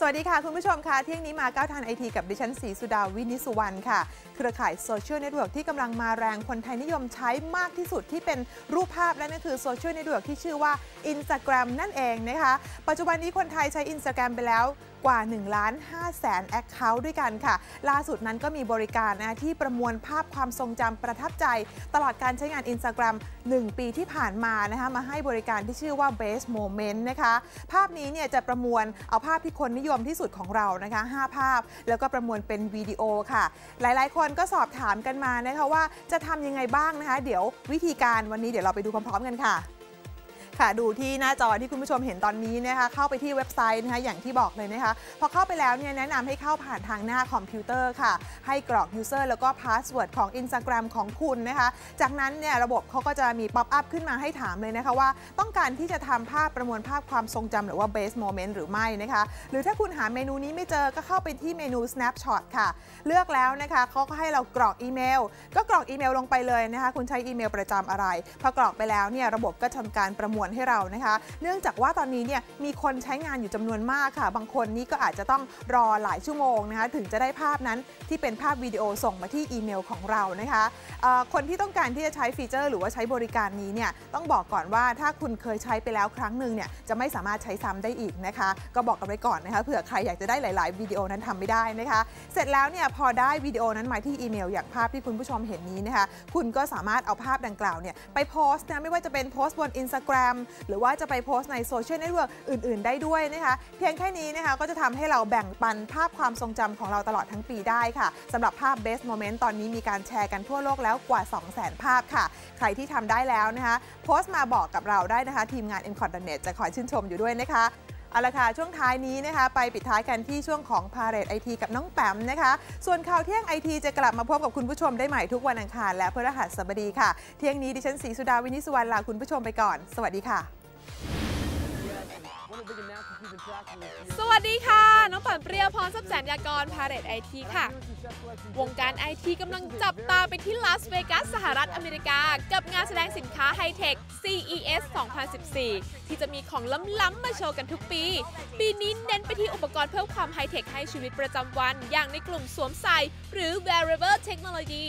สวัสดีค่ะ คุณผู้ชมค่ะ เที่ยงนี้มาก้าวทันไอทีกับดิฉันศรีสุดาวินิสุวรรณค่ะ เครือข่ายโซเชียลเน็ตเวิร์กที่กำลังมาแรงคนไทยนิยมใช้มากที่สุดที่เป็นรูปภาพและนั่นคือโซเชียลเน็ตเวิร์กที่ชื่อว่า Instagram นั่นเองนะคะ ปัจจุบันนี้คนไทยใช้ Instagram ไปแล้วกว่า1ล้าน5แสนแอคเคาท์ด้วยกันค่ะ ล่าสุดนั้นก็มีบริการนะที่ประมวลภาพความทรงจำประทับใจ ตลอดการใช้งาน Instagram 1 ปีที่ผ่านมานะคะมาให้บริการที่ชื่อว่า Best Moment นะคะ ภาพนี้เนี่ยจะประมวลเอาภาพที่คนนิยมที่สุดของเรานะคะ 5 ภาพ แล้วก็ประมวลเป็นวิดีโอค่ะ หลายๆ คนก็สอบถามกันมานะคะว่าจะทำยังไงบ้างนะคะ เดี๋ยววิธีการวันนี้เดี๋ยวเราไปดูพร้อมๆกันค่ะ ค่ะดูที่หน้าจอที่คุณผู้ชมเห็นตอนนี้นะคะเข้าไปที่เว็บไซต์นะคะอย่างที่บอกเลยนะคะพอเข้าไปแล้วเนี่ยแนะนำให้เข้าผ่านทางหน้าคอมพิวเตอร์ค่ะ ให้กรอก User แล้วก็พาสเวิร์ดของ Instagram ของคุณนะคะ จากนั้นเนี่ยระบบเขาก็จะมีป๊อปอัพขึ้นมาให้ถามเลยนะคะว่า ต้องการที่จะทำภาพประมวลภาพความทรงจำหรือว่า best moment หรือไม่นะคะ หรือถ้าคุณหาเมนูนี้ไม่เจอก็เข้าไปที่เมนู snapshot ค่ะ เลือกแล้วนะคะเขาก็ให้เรากรอกอีเมล ก็กรอกอีเมลลงไปเลยนะคะ คุณใช้อีเมลประจำอะไรพอกรอกไปแล้วเนี่ยระบบก็ทำการประมวลให้เรานะคะ เนื่องจากว่าตอนนี้เนี่ยมีคนใช้งานอยู่จำนวนมากค่ะ บางคนนี่ก็อาจจะต้องรอหลายชั่วโมงนะคะถึงจะได้ภาพนั้นที่เป็นภาพวิดีโอส่งมาที่อีเมลของเรานะคะคนที่ต้องการที่จะใช้ฟีเจอร์ หรือว่าใช้บริการนี้เนี่ยต้องบอกก่อนว่าถ้าคุณเคยใช้ไปแล้วครั้งหนึ่งเนี่ยจะไม่สามารถใช้ซ้ำได้อีกนะคะ ก็บอกกันไว้ก่อนนะคะเผื่อใครอยากจะได้หลาย ๆ วิดีโอนั้นทำไม่ได้นะคะ เสร็จแล้วเนี่ยพอได้วิดีโอนั้นมาที่อีเมล อย่างภาพที่คุณผู้ชมเห็นนี้นะคะ คุณก็สามารถเอาภาพดังกล่าวเนี่ยไปโพสต์นะไม่ว่าจะเป็นโพสต์บน Instagram หรือว่าจะไปโพสต์ในโซเชียลเน็ตเวิร์กอื่น ๆ ได้ด้วยนะคะเพียงแค่นี้นะคะก็จะทำให้เราแบ่งปันภาพความทรงจำของเราตลอดทั้งปีได้ค่ะสำหรับภาพ Best Moment ตอนนี้มีการแชร์กันทั่วโลกแล้วกว่า 200,000 ภาพค่ะ ใครที่ทำได้แล้วนะคะโพสต์มาบอกกับเราได้นะคะ ทีมงาน m c o t n e t จะคอยชื่นชมอยู่ด้วยนะคะ เอาละค่ะ ช่วงท้ายนี้นะคะ ไปปิดท้ายกันที่ช่วงของพาเรตไอทีกับน้องแปมนะคะ ส่วนข่าวเที่ยงไอทีจะกลับมาพบกับคุณผู้ชมได้ใหม่ทุกวันอังคารและพฤหัสบดีค่ะ เที่ยงนี้ดิฉันศรีสุดาวินิสุวรรณลาคุณผู้ชมไปก่อน สวัสดีค่ะ สวัสดีค่ะ เรียพรทรัพย์แสนยากรพาเรตไอทีค่ะ วงการไอทีกำลังจับตาไปที่ลาสเวกัสสหรัฐอเมริกา กับงานแสดงสินค้าไฮเทค CES 2014 ที่จะมีของล้ำๆมาโชว์กันทุกปี ปีนี้เน้นไปที่อุปกรณ์เพิ่มความไฮเทคให้ชีวิตประจำวัน อย่างในกลุ่มสวมใส่หรือ wearable technology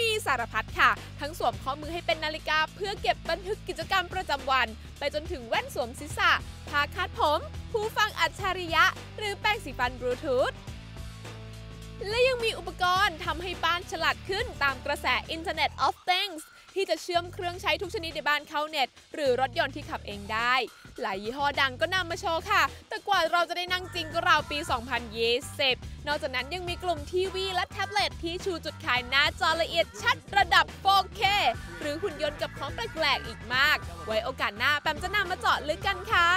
มีสารพัดค่ะ ทั้งสวมข้อมือให้เป็นนาฬิกา เพื่อเก็บบันทึกกิจกรรมประจำวัน ไปจนถึงแว่นสวมศีรษะผ้าคาดผม ผู้ฟังอัจฉริยะ หรือแป้งสีฟันบลูทูธและยังมีอุปกรณ์ทำให้บ้านฉลาดขึ้นตามกระแส Internet of Things ที่จะเชื่อมเครื่องใช้ทุกชนิดในบ้านเข้าเน็ต หรือรถยนต์ที่ขับเองได้ หลายยี่ห้อดังก็นำมาโชว์ค่ะ แต่กว่าเราจะได้นั่งจริงก็ราวปี 2020 นอกจากนั้นยังมีกลุ่มทีวีและแท็บเล็ตที่ชูจุดขายหน้าจอละเอียดชัดระดับ 4K หรือหุ่นยนต์กับของแปลกๆอีกมาก ไว้โอกาสหน้าแปมจะนำมาเจาะลึกกันค่ะ